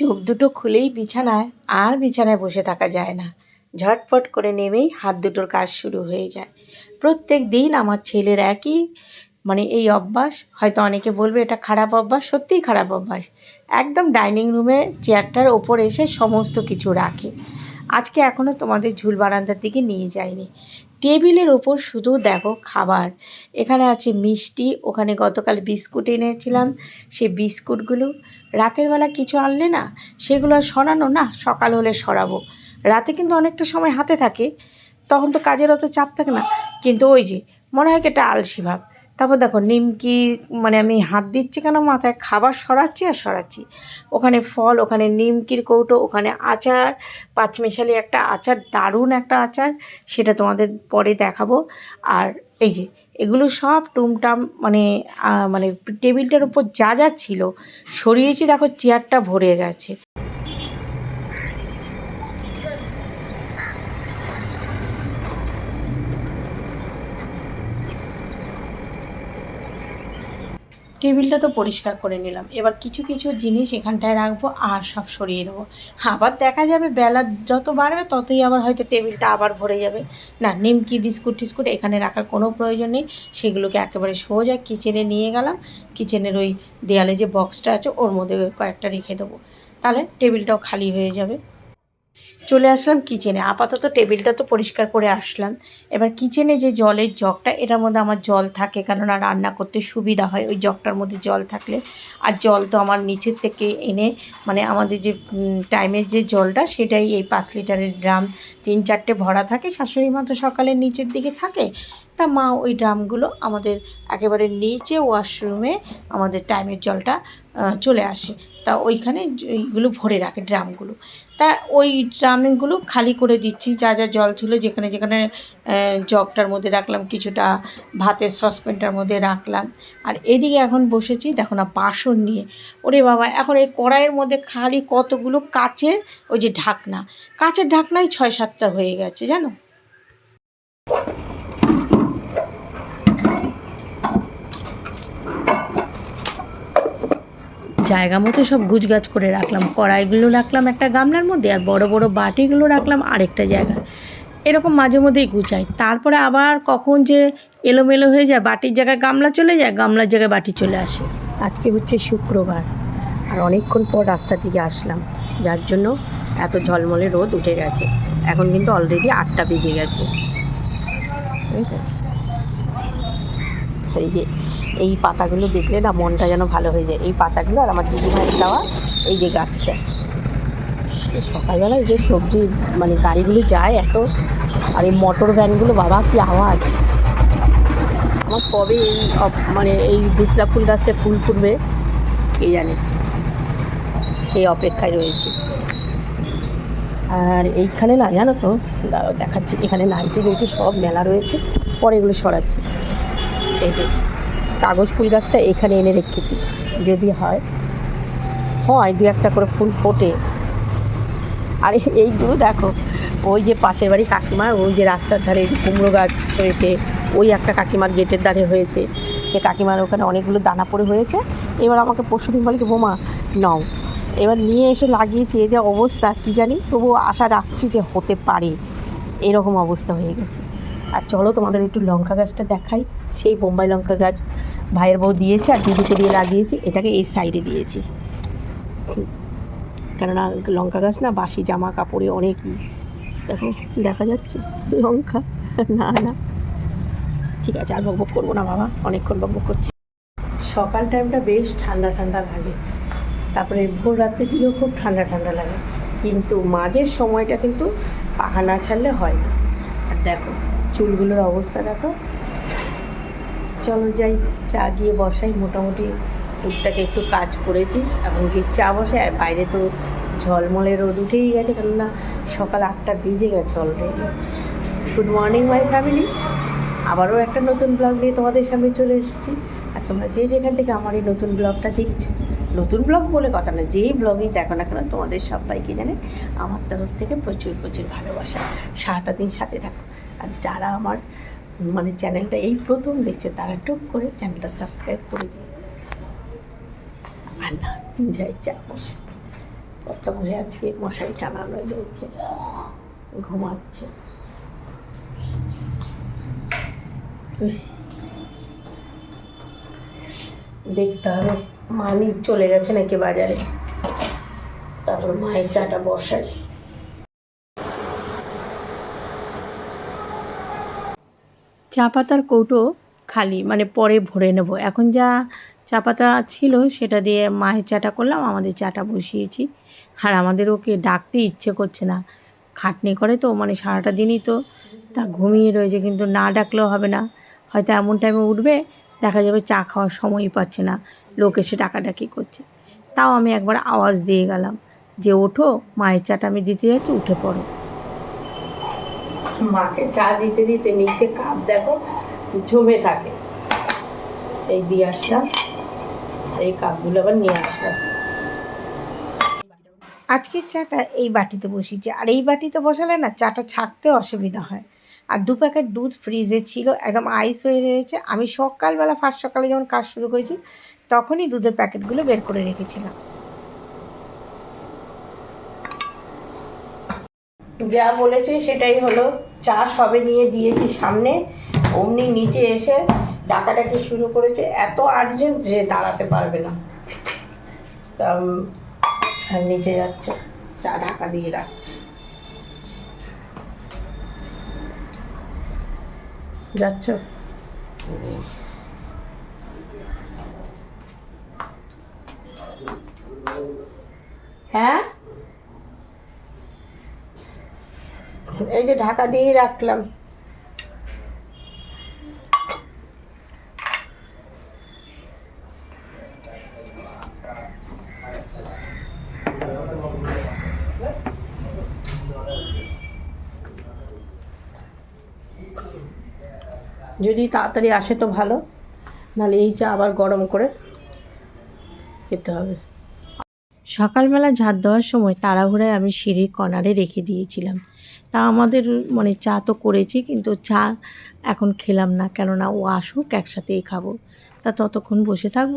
চোখ দুটো খুলেই বিছানায়, আর বিছানায় বসে থাকা যায় না। ঝটপট করে নেমেই হাত দুটোর কাজ শুরু হয়ে যায়। প্রত্যেক দিন আমার ছেলের একই মানে এই অভ্যাস, হয়তো অনেকে বলবে এটা খারাপ অভ্যাস, সত্যিই খারাপ অভ্যাস। একদম ডাইনিং রুমে চেয়ারটার ওপর এসে সমস্ত কিছু রাখে। আজকে এখনও তোমাদের ঝুল বারান্দার দিকে নিয়ে যায়নি টেবিলের ওপর শুধু দেখো খাবার। এখানে আছে মিষ্টি, ওখানে গতকাল বিস্কুট এনেছিলাম। সে বিস্কুটগুলো রাতের বেলা কিছু আনলে না, সেগুলো আর সরানো না, সকাল হলে সরাবো। রাতে কিন্তু অনেকটা সময় হাতে থাকে, তখন তো কাজের অত চাপ থাকে না। কিন্তু ওই যে, মনে হয় কি এটা আলসি ভাব। তারপর দেখো নিমকি মানে আমি হাত দিচ্ছি কেন, মাথায় খাবার সরাচ্ছি আর সরাচ্ছি। ওখানে ফল, ওখানে নিমকির কৌটো, ওখানে আচার, পাঁচমিশালি একটা আচার, দারুণ একটা আচার, সেটা তোমাদের পরে দেখাবো। আর এই যে, এগুলো সব টুমটাম মানে মানে টেবিলটার উপর যা যা ছিল, সরিয়েছি, দেখো, চেয়ারটা ভরে গেছে। টেবিলটা তো পরিষ্কার করে নিলাম। এবার কিছু কিছু জিনিস এখানটায় রাখব আর সব সরিয়ে দেবো। আবার দেখা যাবে বেলা যত বাড়বে ততই আবার হয়তো টেবিলটা আবার ভরে যাবে। না, নিমকি, বিস্কুট, টিস্কুট এখানে রাখার কোনো প্রয়োজন নেই। সেগুলোকে একেবারে সোজা কিচেনে নিয়ে গেলাম। কিচেনের ওই দেয়ালে যে বক্সটা আছে ওর মধ্যে কয়েকটা রেখে দেবো। তাহলে টেবিলটাও খালি হয়ে যাবে। চলে আসলাম কিচেনে আপাতত টেবিলটা তো পরিষ্কার করে আসলাম। এবার কিচেনে যে জলের জগটা, এটার মধ্যে আমার জল থাকে, কেননা রান্না করতে সুবিধা হয়। ওই জগটার মধ্যে জল থাকলে। আর জল তো আমার নিচের থেকে এনে মানে আমাদের যে টাইমের যে জলটা, সেটাই এই পাঁচ লিটারের ড্রাম তিন চারটে ভরা থাকে। শাশুড়ি মা তো সকালে নিচের দিকে থাকে। তা মা ওই ড্রামগুলো আমাদের একেবারে নিচে ওয়াশরুমে আমাদের টাইমের জলটা চলে আসে। তা ওইখানে এইগুলো ভরে রাখে ড্রামগুলো। তা ওই ড্রামগুলো খালি করে দিচ্ছি, যা যা জল ছিল যেখানে যেখানে জগটার মধ্যে রাখলাম, কিছুটা ভাতের সসপ্যানটার মধ্যে রাখলাম। আর এদিকে এখন বসেছি, দেখো না, বাসন নিয়ে। ওরে বাবা, এখন এই কড়াইয়ের মধ্যে খালি কতগুলো কাচের, ওই যে ঢাকনা। কাচের ঢাকনাই ছয় সাতটা হয়ে গেছে, জানো? জায়গা মতো সব গুছগাছ করে রাখলাম, কড়াইগুলো রাখলাম একটা গামলার মধ্যে আর বড় বড় বাটিগুলো রাখলাম আরেকটা জায়গায়। এরকম মাঝে মধ্যেই গুছাই। তারপরে আবার কখন যে এলোমেলো হয়ে যায়, বাটির জায়গায় গামলা চলে যায়, গামলার জায়গায় বাটি চলে আসে। আজকে হচ্ছে শুক্রবার আর অনেকক্ষণ পর রাস্তার দিকে আসলাম। যার জন্য এত ঝলমলে রোদ উঠে গেছে। এখন কিন্তু অলরেডি আটটা বেজে গেছে। এই যে এই পাতাগুলো দেখলে না মনটা যেন ভালো হয়ে যায়। এই পাতাগুলো আর আমার দিদিমায়ের দেওয়া এই যে গাছটা। এই সকালবেলা এই যে সবজি মানে গাড়িগুলো যায় এত, আর এই মোটর ভ্যানগুলো বাবা কি আওয়াজ। আমার কবে এই মানে এই দুতলা ফুল গাছটা ফুল ফুটবে, কে জানে। সেই অপেক্ষায় রয়েছে। আর এইখানে না, জানো তো দেখাচ্ছি। এখানে নাইটি নাইটি সব মেলা রয়েছে, পরে এগুলো সরাচ্ছি। এই যে কাগজ ফুল গাছটা এখানে এনে রেখেছি, যদি হয়। হয়, দু একটা করে ফুল ফোটে। আর এইগুলো দেখো, ওই যে পাশের বাড়ি কাকিমার ওই যে রাস্তার ধারে কুমড়ো গাছ হয়েছে, ওই একটা কাকিমার গেটের ধারে হয়েছে। সে কাকিমার ওখানে অনেকগুলো দানা পড়ে হয়েছে। এবার আমাকে পরশুদিন বলে বোমা, নাও। এবার নিয়ে এসে লাগিয়েছি, এই যে অবস্থা, কী জানি? তবুও আশা রাখছি যে হতে পারে। এরকম অবস্থা হয়ে গেছে। আর চলো তোমাদের একটু লঙ্কা গাছটা দেখাই। সেই বোম্বাই লঙ্কা গাছ ভাইয়ের বউ দিয়েছে আর দিদিকে দিয়ে লাগিয়েছি। এটাকে এই সাইডে দিয়েছি। কেননা লঙ্কা গাছ না বাসি জামা কাপড়ে অনেক দেখো, দেখা যাচ্ছে লঙ্কা। না না। ঠিক আছে, আর বকবক করব না বাবা, অনেকক্ষণ বকবক করছি। সকাল টাইমটা বেশ ঠান্ডা ঠান্ডা লাগে। তারপরে ভোর রাত্রে দিকেও খুব ঠান্ডা ঠান্ডা লাগে। কিন্তু মাঝের সময়টা কিন্তু পাখা না ছাড়লে হয় না। আর দেখো চুলগুলোর অবস্থা দেখো। চলো যাই, চা গিয়ে বসাই। মোটামুটি টুকটাক একটু কাজ করেছি। এখন গিয়ে চা বসাই। আর বাইরে তো ঝলমলে রোদ উঠেই গেছে, কেননা সকাল আটটা বেজে গেছে already good morning my family আবারও একটা নতুন ব্লগ নিয়ে তোমাদের সামনে চলে এসেছি। আর তোমরা যে যেখান থেকে আমার এই নতুন ব্লগটা দেখছ, নতুন ব্লগ বলে কথা না, যেই ব্লগই দেখো না কেন, তোমাদের সবাইকে জানে আমার তরফ থেকে প্রচুর প্রচুর ভালোবাসা। সারাটা দিন সাথে থাকো। আর যারা আমার মানে চ্যানেলটা এই প্রথম দেখছে, তারা টুক করে চ্যানেলটা সাবস্ক্রাইব করে দিও আর না, যাই, চা বসে। কর্তা মশাই আজকে মশারি টানানো রয়েছে। ঘুমাচ্ছে। দেখতে হবে মালিক চলে গেছে নাকি বাজারে। তারপর মায়ের চাটা বসাই। চা পাতার কৌটো খালি মানে পরে ভরে নেব। এখন যা চা পাতা ছিল সেটা দিয়ে মায়ের চাটা করলাম, আমাদের চাটা বসিয়েছি। আর আমাদের ওকে ডাকতে ইচ্ছে করছে না। খাটনি করে তো মানে সারাটা দিনই তো তা ঘুমিয়ে রয়েছে, কিন্তু না ডাকলেও হবে না। হয়তো এমন টাইমে উঠবে, দেখা যাবে চা খাওয়ার সময়ই পাচ্ছে না। লোক এসে ডাকাডাকি করছে। তাও আমি একবার আওয়াজ দিয়ে গেলাম যে, ওঠো, মায়ের চাটা আমি দিতে যাচ্ছি, উঠে পড়ো। মাকে চা দিতে দিতে নিচে কাপ দেখো জমে থাকে। এই দিয়ে আসলাম। এই কাপগুলো আবার নিয়ে আসলাম। আজকের চাটা এই বাটিতে বসিয়েছি। আর এই বাটিতে বসালে না চাটা ছাড়তে অসুবিধা হয়। আর দু প্যাকেট দুধ ফ্রিজে ছিল, একদম আইস হয়ে রয়েছে। আমি সকালবেলা, ফার্স্ট সকালে যখন কাজ শুরু করেছি, তখনই দুধের প্যাকেটগুলো বের করে রেখেছিলাম। যা বলেছে সেটাই হলো, চা সবে নিয়ে দিয়েছি সামনে, অমনি নিচে এসে ডাকাডাকি শুরু করেছে, এত আর্জেন্ট যে দাঁড়াতে পারবে না। তা নিচে যাচ্ছে, চা ঢাকা দিয়ে রাখছে। যাচ্ছ? হ্যাঁ? এই যে ঢাকা দিয়েই রাখলাম। যদি তাড়াতাড়ি আসে তো ভালো, নাহলে এই চা আবার গরম করে খেতে হবে। সকালবেলা ঝাঁট দেওয়ার সময় তাড়াহুড়ায় আমি সিঁড়ির কর্নারে রেখে দিয়েছিলাম। তা আমাদের মানে চা তো করেছি, কিন্তু চা এখন খেলাম না। কেননা ও আসুক, একসাথেই খাব। তা ততক্ষণ বসে থাকব,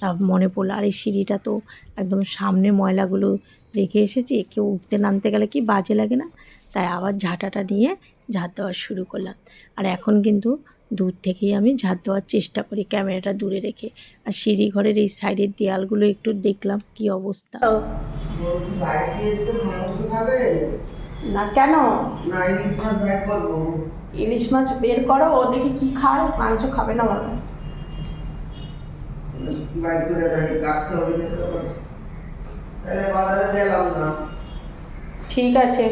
তা মনে পড়ল, আর এই সিঁড়িটা তো একদম সামনে ময়লাগুলো রেখে এসেছি, কেউ উঠতে নামতে গেলে কি বাজে লাগে না? তাই আবার ঝাঁটাটা নিয়ে ঝাঁট দেওয়া শুরু করলাম। আর এখন কিন্তু দূর থেকেই আমি ঝাঁট দেওয়ার চেষ্টা করি ক্যামেরাটা দূরে রেখে। আর সিঁড়ি ঘরের এই সাইডের দেয়ালগুলো একটু দেখলাম কি অবস্থা। না কেন? না ইলিশ মাছ ব্যাগ করব। ইলিশ মাছ বের করো ও দেখি কি খায় মাংস খাবে না। করে দাঁড়িয়ে কাটতে হবে তাহলে বাজারে গেলাম না। ঠিক আছে।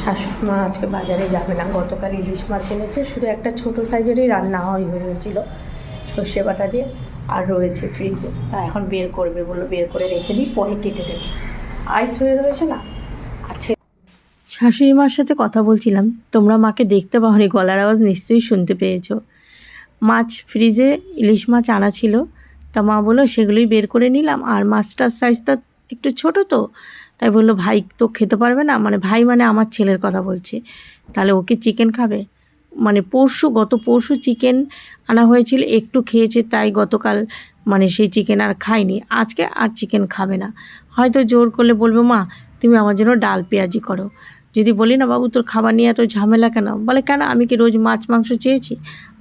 শাশুড়ি মা আজকে বাজারে যাবে না। গতকাল ইলিশ মাছ এনেছে শুধু একটা ছোট সাইজেরই রান্না হয় হয়েছিল সর্ষে বাটা দিয়ে আর রয়েছে ফ্রিজে। তা এখন বের করবে বলল বের করে রেখে দিই পরে কেটে দেবে। আইস হয়ে রয়েছে না? শাশুড়ি মার সাথে কথা বলছিলাম, তোমরা মাকে দেখতে পাওনি, গলার আওয়াজ নিশ্চয়ই শুনতে পেয়েছ। মাছ ফ্রিজে ইলিশ মাছ আনা ছিল, তা মা বলল, সেগুলোই বের করে নিলাম, আর মাছটার সাইজটা একটু ছোট তো, তাই বলল, ভাই তো খেতে পারবে না মানে ভাই মানে আমার ছেলের কথা বলছে, তাহলে ওকে চিকেন খাবে? মানে পরশু, গত পরশু চিকেন আনা হয়েছিল, একটু খেয়েছে, তাই গতকাল মানে সেই চিকেন আর খায়নি, আজকে আর চিকেন খাবে না। হয়তো জোর করলে বলবে, মা, তুমি আমার জন্য ডাল পেঁয়াজি করো। যদি বলি না, বাবু, তোর খাবার নিয়ে এত ঝামেলা কেন? বলে, কেন? আমি কি রোজ মাছ, মাংস চেয়েছি?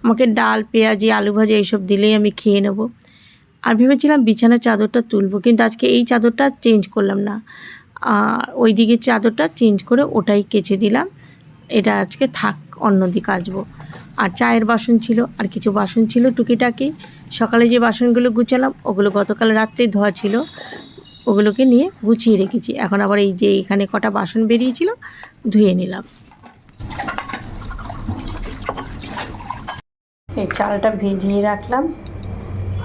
আমাকে ডাল, পেঁয়াজি, আলু ভাজা এইসব দিলেই আমি খেয়ে নেব। আর ভেবেছিলাম বিছানার চাদরটা তুলবো, কিন্তু আজকে এই চাদরটা চেঞ্জ করলাম না। ওই দিকের চাদরটা চেঞ্জ করে ওটাই কেচে দিলাম। এটা আজকে থাক, অন্যদিকে আসব। আর চায়ের বাসন ছিল, আর কিছু বাসন ছিল টুকিটাকি। সকালে যে বাসনগুলো গুছালাম, ওগুলো গতকাল রাত্রেই ধোয়া ছিল। ওগুলোকে নিয়ে গুছিয়ে রেখেছি। এখন আবার এই যে এখানে কটা বাসন বেরিয়েছিল, ধুয়ে নিলাম। এই চালটা ভিজিয়ে রাখলাম,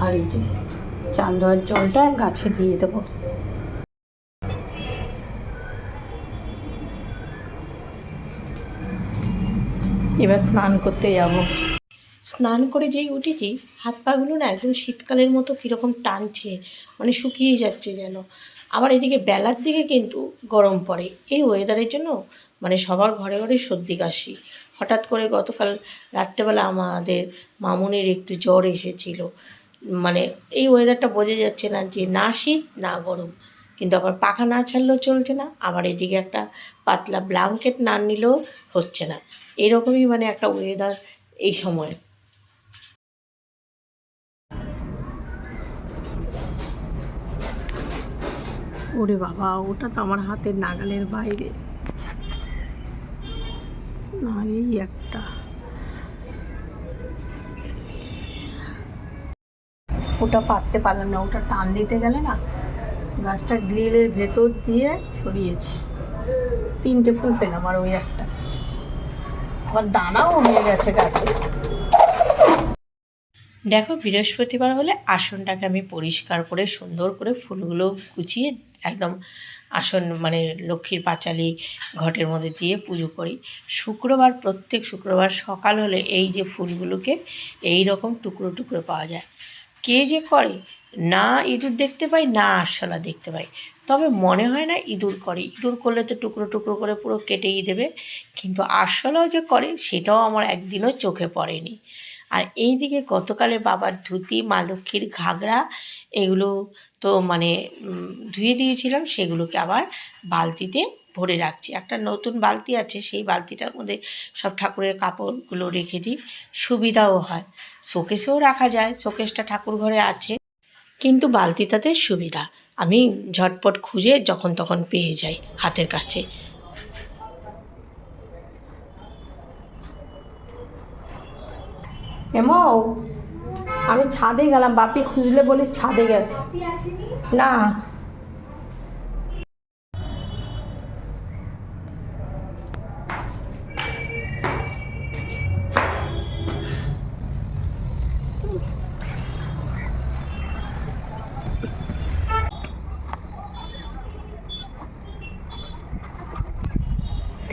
আর এই যে চাল দেওয়ার জলটা গাছে দিয়ে দেবো। এবার স্নান করতে যাব। স্নান করে যেই উঠেছি, হাত পাগুলো না একদম শীতকালের মতো কীরকম টানছে মানে শুকিয়ে যাচ্ছে যেন। আবার এদিকে বেলার দিকে কিন্তু গরম পড়ে। এই ওয়েদারের জন্য মানে সবার ঘরে ঘরে সর্দি কাশি। হঠাৎ করে গতকাল রাত্রেবেলা আমাদের মামুনির একটু জ্বর এসেছিল। মানে এই ওয়েদারটা বোঝা যাচ্ছে না যে না শীত, না গরম। কিন্তু আবার পাখা না ছাড়লেও চলছে না, আবার এদিকে একটা পাতলা ব্ল্যাঙ্কেট না নিলেও হচ্ছে না। এরকমই মানে একটা ওয়েদার এই সময়। ওরে বাবা, ওটা তো আমার হাতের নাগালের বাইরে। এই একটা। ওটা পাততে পারলাম না, ওটা টান দিতে গেলে না গাছটা গ্রিলের ভেতর দিয়ে ছড়িয়েছে। তিনটে ফুল পেলাম আর ওই একটা। আবার দানাও হয়ে গেছে গাছে। দেখো, বৃহস্পতিবার হলে আসনটাকে আমি পরিষ্কার করে সুন্দর করে ফুলগুলো কুচিয়ে একদম আসন মানে লক্ষ্মীর পাঁচালি ঘটের মধ্যে দিয়ে পুজো করি। শুক্রবার, প্রত্যেক শুক্রবার সকাল হলে এই যে ফুলগুলোকে এই রকম টুকরো টুকরো পাওয়া যায়। কে যে করে, না ইঁদুর দেখতে পাই, না আরশোলা দেখতে পাই। তবে মনে হয় না ইঁদুর করে। ইঁদুর করলে তো টুকরো টুকরো করে পুরো কেটেই দেবে। কিন্তু আরশোলাও যে করে, সেটাও আমার একদিনও চোখে পড়েনি। আর এই দিকে গতকালে বাবার ধুতি, মা লক্ষ্মীর ঘাগরা, এগুলো তো মানে ধুয়ে দিয়েছিলাম, সেগুলোকে আবার বালতিতে ভরে রাখছি। একটা নতুন বালতি আছে, সেই বালতিটার মধ্যে সব ঠাকুরের কাপড়গুলো রেখে দিই। সুবিধাও হয়। শোকেসেও রাখা যায় শোকেসটা ঠাকুর ঘরে আছে। কিন্তু বালতিটাতে সুবিধা। আমি ঝটপট খুঁজে যখন তখন পেয়ে যাই হাতের কাছে। এমো আমি ছাদে গেলাম বাপি খুঁজলে বলিস ছাদে গেছে। না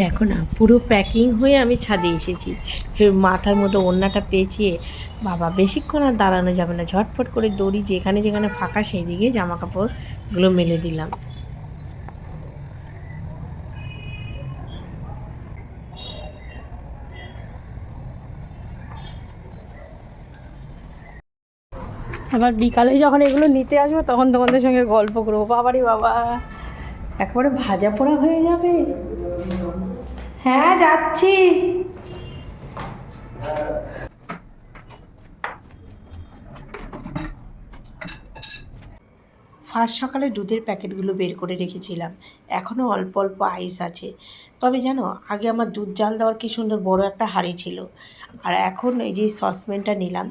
দেখো না, পুরো প্যাকিং হয়ে আমি ছাদে এসেছি। মাথার মধ্যে ওড়নাটা পেঁচিয়ে বাবা, বেশিক্ষণ আর দাঁড়ানো যাবে না। ঝটফট করে দড়ি যেখানে যেখানে ফাঁকা সেই দিকে জামা কাপড়গুলো মেলে দিলাম। আবার বিকালে যখন এগুলো নিতে আসব, তখন তোমাদের সঙ্গে গল্প করব। বাবারে বাবা, একবারে ভাজা পোড়া হয়ে যাবে। হ্যাঁ যাচ্ছি। ফার্স্ট সকালে দুধের প্যাকেটগুলো বের করে রেখেছিলাম। এখনও অল্প অল্প আইস আছে। তবে জানো, আগে আমার দুধ জাল দেওয়ার কি সুন্দর বড় একটা হাঁড়ি ছিল। আর এখন এই যে সসপ্যানটা নিলাম,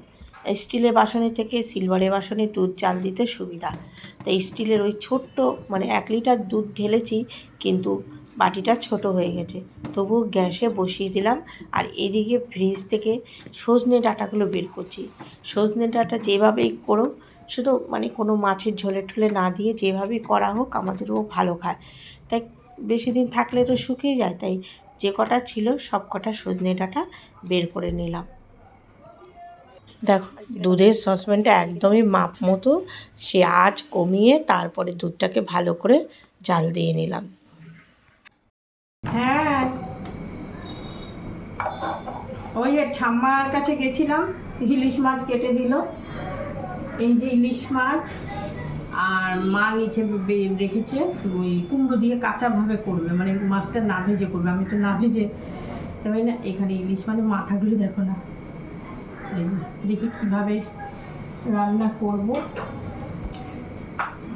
স্টিলের বাসনে থেকে সিলভারের বাসনে দুধ চাল দিতে সুবিধা। তাই স্টিলের ওই ছোট্ট মানে এক লিটার দুধ ঢেলেছি, কিন্তু বাটিটা ছোট হয়ে গেছে। তবুও গ্যাসে বসিয়ে দিলাম আর এদিকে ফ্রিজ থেকে সজনে ডাঁটাগুলো বের করছি। সজনে ডাঁটা যেভাবেই করো শুধু মানে কোনো মাছের ঝোলে ঠোলে না দিয়ে যেভাবেই করা হোক, আমাদেরও ভালো খায়। তাই বেশি দিন থাকলে তো শুকিয়ে যায়, তাই যে কটা ছিল সব কটা সজনে ডাঁটা বের করে নিলাম। দেখো, দুধের সসপ্যানটা একদমই মাপ মতো, সে আঁচ কমিয়ে তারপরে দুধটাকে ভালো করে জাল দিয়ে নিলাম। হ্যাঁ। ওই ঠাম্মার কাছে গেছিলাম, ইলিশ মাছ কেটে দিল। এই যে ইলিশ মাছ, আর মা নিচে রেখেছে, ওই কুমড়ো দিয়ে কাঁচাভাবে করবে মানে মাছটা না ভেজে করবে। আমি তো না ভেজে তবে না এখানে ইলিশ মানে মাথাগুলো দেখো না। এই যে, দেখি কীভাবে রান্না করব।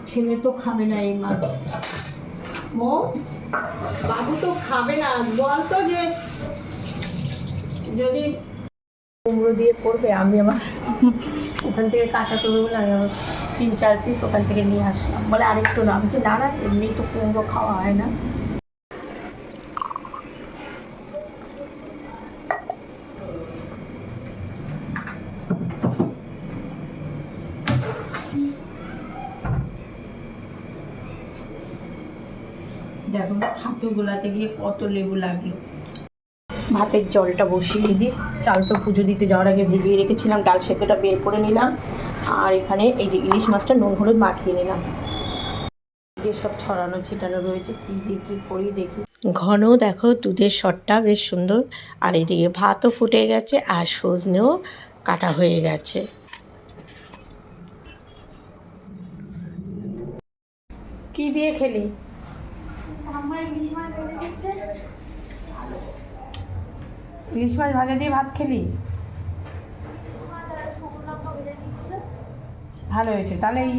ছেলে তো খাবে না এই মাছ। মো বাবু তো খাবে না বলতো যে যদি কুমড়ো দিয়ে করবে আমি আমার ওখান থেকে কাঁচা তো বলে আমি আমার তিন চার পিস ওখান থেকে নিয়ে আসলাম। বলে আরেকটু না বলছি, না না এমনি তো কুমড়ো খাওয়া হয় না দেখো ছাতু গোলাতে গিয়ে কত লেবু লাগল। ভাতের জলটা বসিয়ে দিই চাল তো পুজো দিতে যাওয়ার আগে ভিজিয়ে রেখেছিলাম, ডাল সেদ্ধটা বের করে নিলাম, আর এখানে এই যে ইলিশ মাছটা নুন হলুদ মাখিয়ে নিলাম। যে সব ছড়ানো ছিটানো রয়েছে, কী দিয়ে কী করি দেখি। ঘন দেখো, দুধের শটটা বেশ সুন্দর, আর এদিকে ভাতও ফুটে গেছে, আর সজনেও কাটা হয়ে গেছে। কি দিয়ে খেলি? ইলিশ মাছ ভাজা দিয়ে ভাত খেলি? ভালো হয়েছে। তাহলে এই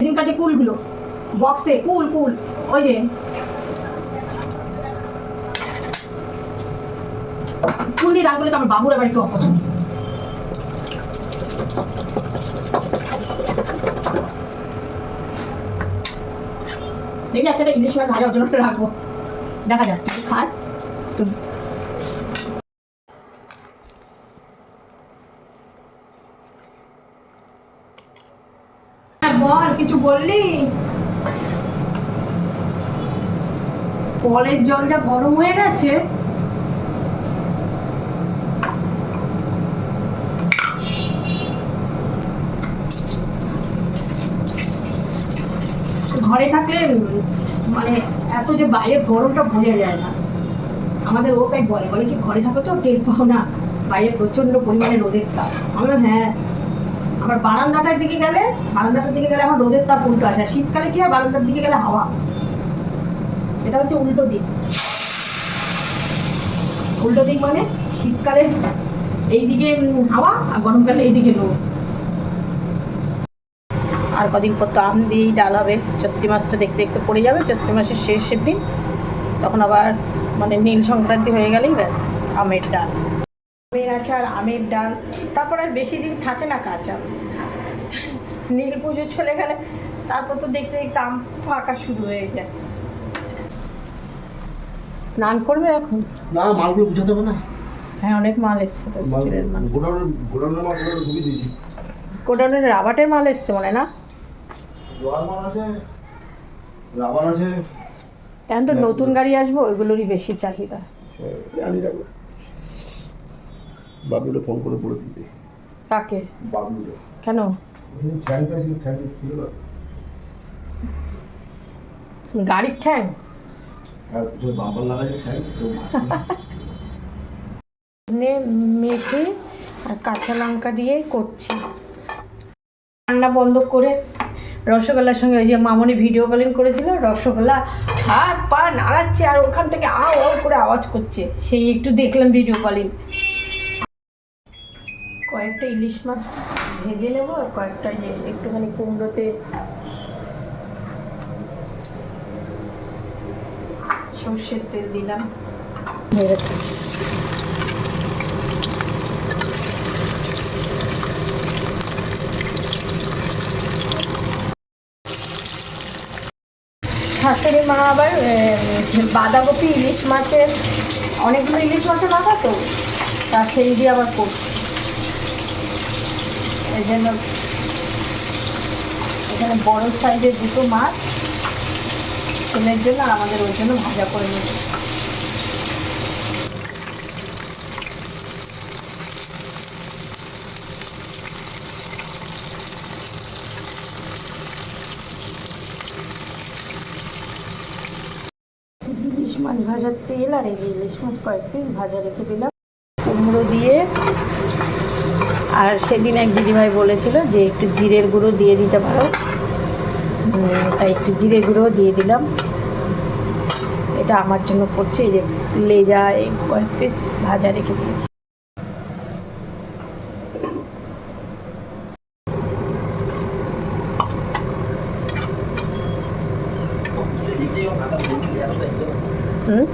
এদিন কাছে কুলগুলো। বক্সে কুল কুল। ওই যে। কুল দিয়ে রাখলে তো আমার বাবুর আবার একটু অপছন্দ। দেখি আজকে একটা ইলিশ ভাজা ওজন করে রাখব। দেখা যাক তুই খায় তো হ্যাঁ, বল কিছু বললি? কলের জল যা গরম হয়ে গেছে ঘরে থাকলে মানে এত যে বাইরে গরমটা বোঝা যায় না। আমাদের ও তাই বলে বলে কি ঘরে থাকো তো টের পাও না বাইরে প্রচণ্ড পরিমাণে রোদের তাপ। আমরা হ্যাঁ। আবার বারান্দাটার দিকে গেলে বারান্দাটার দিকে গেলে আমার রোদের তাপ উল্টো আসে। শীতকালে কি হয়? বারান্দার দিকে গেলে হাওয়া। এটা হচ্ছে উল্টো দিক। উল্টো দিক মানে শীতকালে এইদিকে উম, হাওয়া আর গরমকালে এইদিকে রোদ। আর কদিন পর তো আম দিয়েই ডাল হবে। চৈত্রি মাসটা দেখতে দেখতে পড়ে যাবে। চৈত্রি মাসের শেষের দিন। তখন আবার মানে নীল সংক্রান্তি হয়ে গেলেই ব্যাস আমের ডাল। আমের আচার আমের ডাল। তারপর আর বেশি দিন থাকে না কাঁচা। নীল পুজো চলে গেলে তারপর তো দেখতে দেখতে আম ফাঁকা শুরু হয়ে যায়। স্নান করবে এখন? না মালগুলো বুঝাতে হবে না। হ্যাঁ অনেক মাল এসছে তো স্টিলের মাল। গোডাউনের গোডাউনের মালগুলো ঢুকিয়ে দিয়েছি। গোডাউনের রাবাটের মাল এসছে মনে না? আছে রাবার আছে। এখন তো নতুন গাড়ি আসব ওইগুলোরই বেশি চাহিদা। বাবলুটা ফোন করে বলে দিতে কাকে? বাবলুটা কেন? গাড়ির ঠ্যাং? মেখে আর কাঁচা লঙ্কা দিয়ে করছি। রান্না বন্ধ করে রসগোল্লার সঙ্গে ওই যে মামনি ভিডিও কলিং করেছিল, রসগোল্লা হাত পা নাড়াচ্ছে আর ওখান থেকে আও আও করে আওয়াজ করছে। সেই একটু দেখলাম ভিডিও কলিং কয়েকটা ইলিশ মাছ ভেজে নেব আর কয়েকটা যে একটুখানি কুমড়োতে সর্ষের তেল দিলাম মেরে শাশুড়ি মা আবার বাঁধাকপি, ইলিশ মাছের, অনেকগুলো ইলিশ মাছের মাথা তো, তা সেই দিয়ে আবার করছি। এই জন্য এখানে বড় সাইজের দুটো মাছ, ছেলের জন্য, আমাদের ওই জন্য ভাজা করে নেব ইলিশ মাছ ভাজার তেল আর ইলিশ কয়েক পিস ভাজা রেখে দিলাম কুমড়ো দিয়ে আর সেদিন এক দিদিভাই বলেছিল যে একটু জিরের গুঁড়ো দিয়ে দিতে পারো তাই একটু জিরে গুঁড়ো দিয়ে দিলাম এটা আমার জন্য করছে এই যে লেজা এই কয়েক পিস ভাজা রেখে দিয়েছি হুম?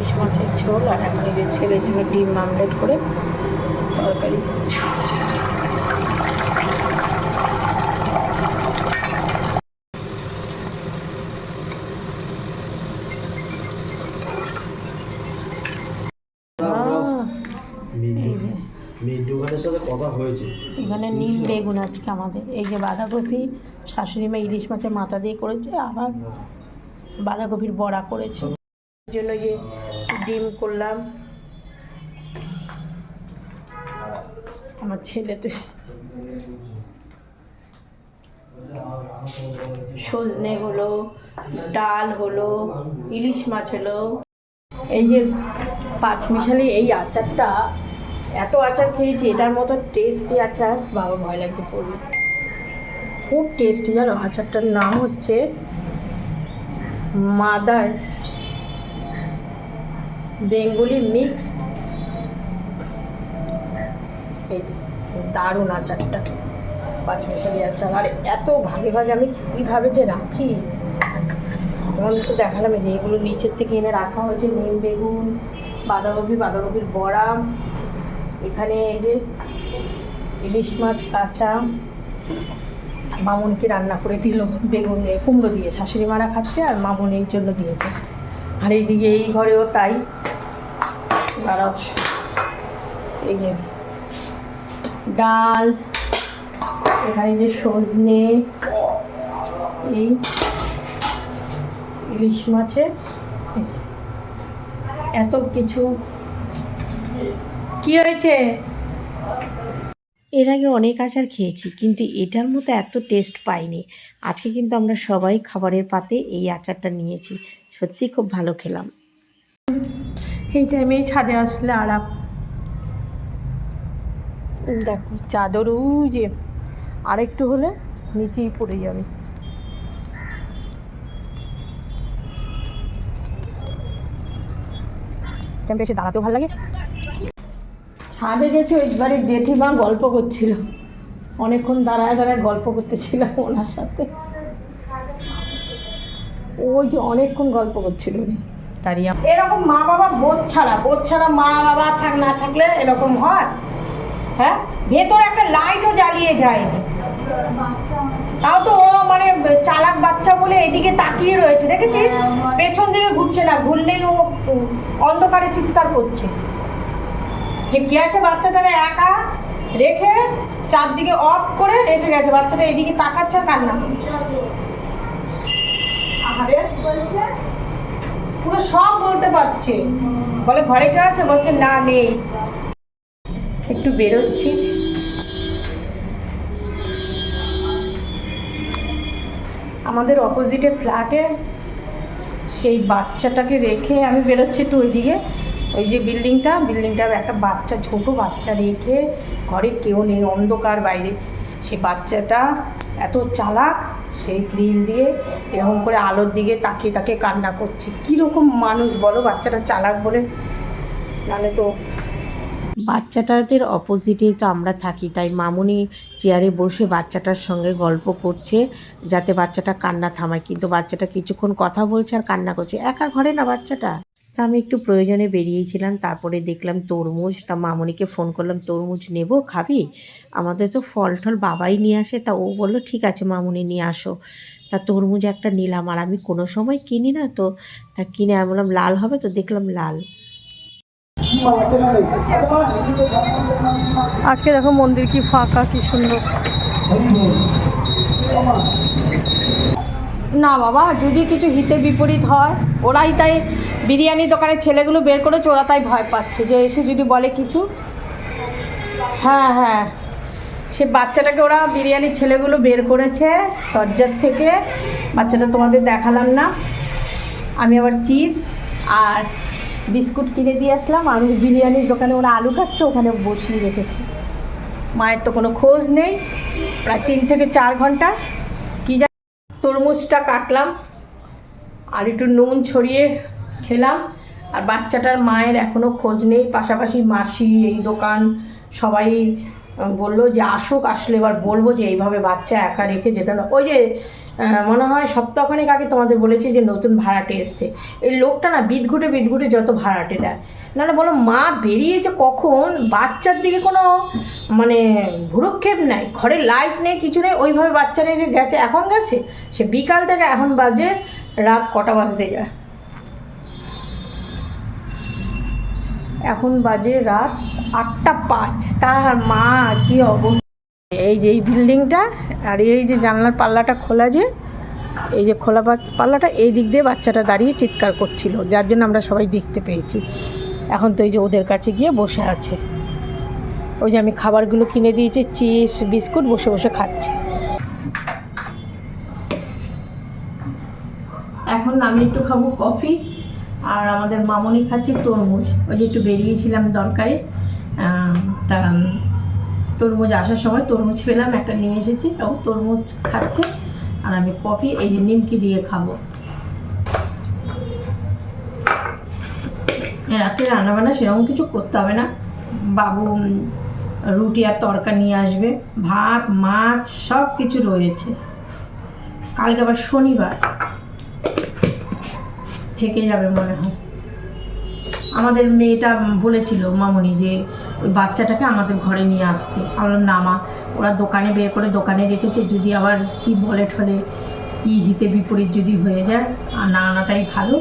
ইলিশ মাছের ঝোল আর এখন যে ছেলের জন্য ডিম আমলেট করে তরকারি আহ, এই যে মিন্টু সাথে কথা হয়েছে। এখানে নীল বেগুন আজকে আমাদের। এই যে বাঁধাকপি শাশুড়ি মা ইলিশ মাছের মাথা দিয়ে করেছে আবার বাঁধাকপির বড়া করেছে। জন্য যে ডিম করলাম। আমার ছেলে তো সজনে হলো ডাল হলো ইলিশ মাছ হলো। এই যে পাঁচমিশালি এই আচারটা এত আচার খেয়েছি, এটার মতো টেস্টি আচার, বাবা ভয় লাগছে পড়বে। খুব টেস্টি জানো? আচারটার নাম হচ্ছে মাদার বেঙ্গলি মিক্সড। এই যে, দারুণ আচারটা। পাঁচমিশালি আচার। আর, এত ভাগে ভাগে আমি কীভাবে যে রাখি? তো দেখালাম যে, এগুলো নিচের থেকে এনে রাখা হয়েছে, নিম বেগুন, বাঁধাকপি, বাঁধাকপির বড়া এখানে এই যে ইলিশ মাছ, কাঁচা, মামুনিকে রান্না করে দিল, বেগুন দিয়ে, কুমড়ো দিয়ে। শাশুড়ি মারা খাচ্ছে আর মামুনির জন্য দিয়েছে। আর এইদিকে এই ঘরেও তাই। এই যে ডাল, এখানে যে সজনে, এই ইলিশ মাছের এত কিছু কি হয়েছে? এর আগে অনেক আচার খেয়েছি কিন্তু এটার মতো এত টেস্ট পাইনি। আজকে কিন্তু আমরা সবাই খাবারের পাতে এই আচারটা নিয়েছি। সত্যি খুব ভালো খেলাম। এই টাইমেই ছাদে আসলে আরাম দেখো চাদর ওই যে আরেকটু হলে নিচেই পড়ে যাবে। টাইমটা এসে দাঁড়াতেও ভালো লাগে? ছাদে গেছে ওই বাড়ির জেঠিমা গল্প করছিল। অনেকক্ষণ দাঁড়ায় দাঁড়ায় গল্প করতেছিলাম ওনার সাথে। ওই যে অনেকক্ষণ গল্প করছিল উনি। দাঁড়িয়ে এরকম মা বাবা বোধ ছাড়া বোধ ছাড়া মা বাবা থাক না থাকলে এরকম হয়? হ্যাঁ? ভেতরে একটা লাইটও জ্বালিয়ে যায় তাও তো ও মানে চালাক বাচ্চা বলে এদিকে তাকিয়ে রয়েছে দেখেছিস? পেছন দিকে ঘুরছে না ঘুরলেই ও অন্ধকারে চিৎকার করছে। যে কি আছে বাচ্চাটারে একা রেখে চারদিকে অফ করে রেখে গেছে, বাচ্চাটা এদিকে তাকাচ্ছে কান্না পুরো সব বলতে পারছে। বলে, ঘরে কেউ আছে? বলছে, না, নেই। একটু বেরোচ্ছি। আমাদের অপোজিটে ফ্ল্যাটে সেই বাচ্চাটাকে রেখে আমি বেরোচ্ছি একটু ওইদিকে। ওই যে বিল্ডিংটা বিল্ডিংটা একটা বাচ্চা, ছোট বাচ্চা রেখে ঘরে কেউ নেই, অন্ধকার বাইরে। সে বাচ্চাটা এত চালাক সেই গ্রিল দিয়ে এরকম করে আলোর দিকে তাকিয়ে তাকিয়ে কান্না করছে। কীরকম মানুষ বলো, বাচ্চাটা চালাক বলে? নাহলে তো বাচ্চাটাদের অপোজিটে তো আমরা থাকি, তাই মামুনি চেয়ারে বসে বাচ্চাটার সঙ্গে গল্প করছে, যাতে বাচ্চাটা কান্না থামায়। কিন্তু বাচ্চাটা কিছুক্ষণ কথা বলছে আর কান্না করছে। একা ঘরে না বাচ্চাটা? তা আমি একটু প্রয়োজনে বেরিয়েছিলাম তারপরে দেখলাম তরমুজ তা মামুনিকে ফোন করলাম তরমুজ নেব খাবি? আমাদের তো ফল টল বাবাই নিয়ে আসে। তা ও বলল ঠিক আছে মামুনি নিয়ে আসো। তা তরমুজ একটা নিলাম আর আমি কোনো সময় কিনি না তো। তা কিনে আমি বললাম লাল হবে? তো দেখলাম লাল। আজকে দেখো মন্দির কি ফাঁকা কি সুন্দর। না বাবা যদি কিছু হিতে বিপরীত হয় ওরাই তাই বিরিয়ানি দোকানের ছেলেগুলো বের করেছে, ওরা তাই ভয় পাচ্ছে যে এসে যদি বলে কিছু। হ্যাঁ হ্যাঁ। সে বাচ্চাটাকে ওরা বিরিয়ানির ছেলেগুলো বের করেছে দরজার থেকে। বাচ্চাটা তোমাদের দেখালাম না। আমি আবার চিপস আর বিস্কুট কিনে দিয়ে আসলাম। আর বিরিয়ানির দোকানে ওরা আলু খাচ্ছে ওখানে বসিয়ে রেখেছে। মায়ের তো কোনো খোঁজ নেই। প্রায় তিন থেকে চার ঘণ্টা। কী যা তরমুজটা কাটলাম। আর একটু নুন ছড়িয়ে খেলাম। আর বাচ্চাটার মায়ের এখনও খোঁজ নেই। পাশাপাশি মাসি, এই দোকান সবাই বলল যে আসুক, আসলে এবার বলব যে এইভাবে বাচ্চা একা রেখে যেতে না ওই যে মনে হয় সপ্তাহখানেক আগে তোমাদের বলেছি যে নতুন ভাড়াটে এসছে। এই লোকটা না বিদঘুটে বিদঘুটে যত ভাড়াটে দেয়। নাহলে বলো, মা বেরিয়েছে কখন? বাচ্চার দিকে কোনো মানে ভুরুক্ষেপ নাই। ঘরে লাইট নেই, কিছু নেই। ওইভাবে বাচ্চা রেখে গেছে। এখন গেছে? সে বিকাল থেকে এখন বাজে রাত কটা বাজতে যায়? এখন বাজে রাত আটটা পাঁচ। তার মা, কি অবস্থা? এই যে এই বিল্ডিংটা, আর এই যে জানলার পাল্লাটা খোলা যে, এই যে খোলা পাল্লাটা, এই দিক দিয়ে বাচ্চাটা দাঁড়িয়ে চিৎকার করছিল। যার জন্য আমরা সবাই দেখতে পেয়েছি। এখন তো এই যে ওদের কাছে গিয়ে বসে আছে। ওই যে আমি খাবারগুলো কিনে দিয়েছি, চিপস, বিস্কুট, বসে বসে খাচ্ছি। এখন আমি একটু খাব কফি, আর আমাদের মামনি খাচ্ছি তরমুজ। ওই যে একটু বেরিয়েছিলাম দরকারে তা তরমুজ আসার সময় তরমুজ পেলাম, একটা নিয়ে এসেছি, ও তরমুজ খাচ্ছে, আর আমি কফি, এই যে নিমকি দিয়ে খাব। রাতে রান্নাবান্না সেরকম কিছু করতে হবে না। বাবু রুটি আর তরকা নিয়ে আসবে, ভাত, মাছ সব কিছু রয়েছে। কালকে আবার শনিবার। থেকে যাবে মনে হয়। আমাদের মেয়েটা বলেছিল, মামনি, যে ওই বাচ্চাটাকে আমাদের ঘরে নিয়ে আসতে। আমরা না মা, ওরা দোকানে বের করে দোকানে রেখেছে। যদি আবার কি বলে ঠলে, কি হিতে বিপরীত যদি হয়ে যায়, আর না আনাটাই ভালো,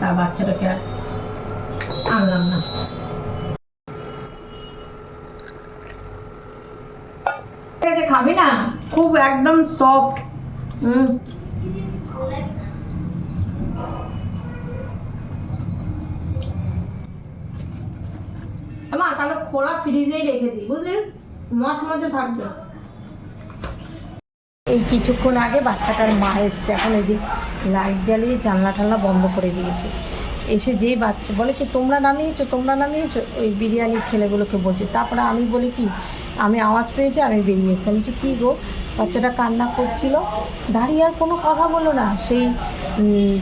তা বাচ্চাটাকে আর আনলাম না। খাবি না? খুব একদম সফট হুম? মা, তাহলে খোলা ফ্রিজেই রেখে দিই, বুঝলি? মাছ মাছে থাকবে। এই কিছুক্ষণ আগে বাচ্চাটার মা এসছে, এখন এই যে লাইট জ্বালিয়ে জানলা টানলা বন্ধ করে দিয়েছে। এসে যেই বাচ্চা, বলে কি, তোমরা নামিয়েছো তোমরা নামিয়েছো? ওই বিরিয়ানির ছেলেগুলোকে বলছে, তারপরে আমি বলি কি, আমি আওয়াজ পেয়েছি, আমি বেরিয়ে এসে আমি কী গো, বাচ্চাটা কান্না করছিল? দাঁড়িয়ে আর কোনো কথা বলো না, সেই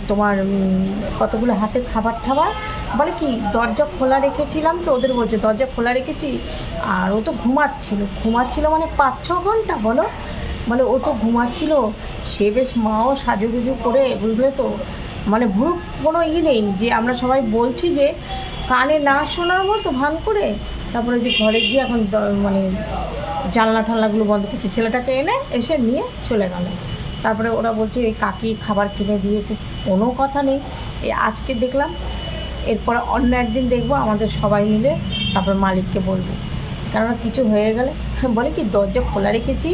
তোমার কতগুলো হাতে খাবার টাবার বলে কি, দরজা খোলা রেখেছিলাম তো ওদের বলছে, দরজা খোলা রেখেছি, আর ও তো ঘুমাচ্ছিল। ঘুমাচ্ছিল মানে পাঁচ, ছ ঘণ্টা বলো? মানে ও তো ঘুমাচ্ছিল, সে বেশ মাও সাজুগুজু করে, বুঝলে তো? মানে ভুল কোনো ই নেই যে আমরা সবাই বলছি যে, কানে না শোনার মতো ভান করে, তারপরে যে ঘরে গিয়ে এখন মানে জানলা ঠাল্লাগুলো বন্ধ করছে, ছেলেটাকে এনে এসে নিয়ে চলে গেল। তারপরে ওরা বলছে, এই কাকি খাবার কিনে দিয়েছে, কোনো কথা নেই। এই আজকে দেখলাম এরপরে অন্য একদিন দেখব আমাদের সবাই মিলে তারপর মালিককে বলব। কেননা কিছু হয়ে গেলে বলে কি, দরজা খোলা রেখেছি,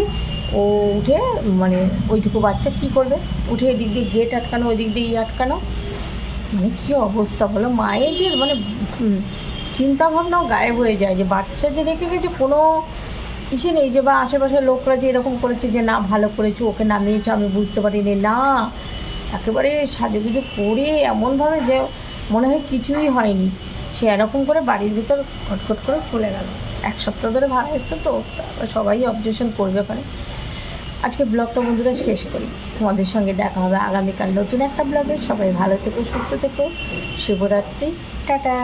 ও উঠে মানে ওইটুকু বাচ্চা কি করবে? উঠে এদিক দিয়ে গেট আটকানো ওই দিক দিয়ে ই আটকানো। মানে কী অবস্থা বলো? মায়েদের মানে চিন্তাভাবনাও গায়েব হয়ে যায় যে বাচ্চা যে রেখে গেছে, কোনো ইসে নেই যে বা আশেপাশের লোকরা যে এরকম করেছে যে, না, ভালো করেছ, ওকে নামিয়েছো, আমি বুঝতে পারিনি। না, একেবারে সাজুগুজু করে এমনভাবে যে মনে হয় কিছুই হয়নি। সে এরকম করে বাড়ির ভিতর খটখট করে চলে গেল। এক সপ্তাহ ধরে ভাড়া এসছে তো সবাই অবজেকশন করবে পারে। আজকে ব্লগটা বন্ধুরা শেষ করি। তোমাদের সঙ্গে দেখা হবে আগামীকাল নতুন একটা ব্লগে সবাই ভালো থেকো, সুস্থ থেকো। শুভরাত্রি। টাটা।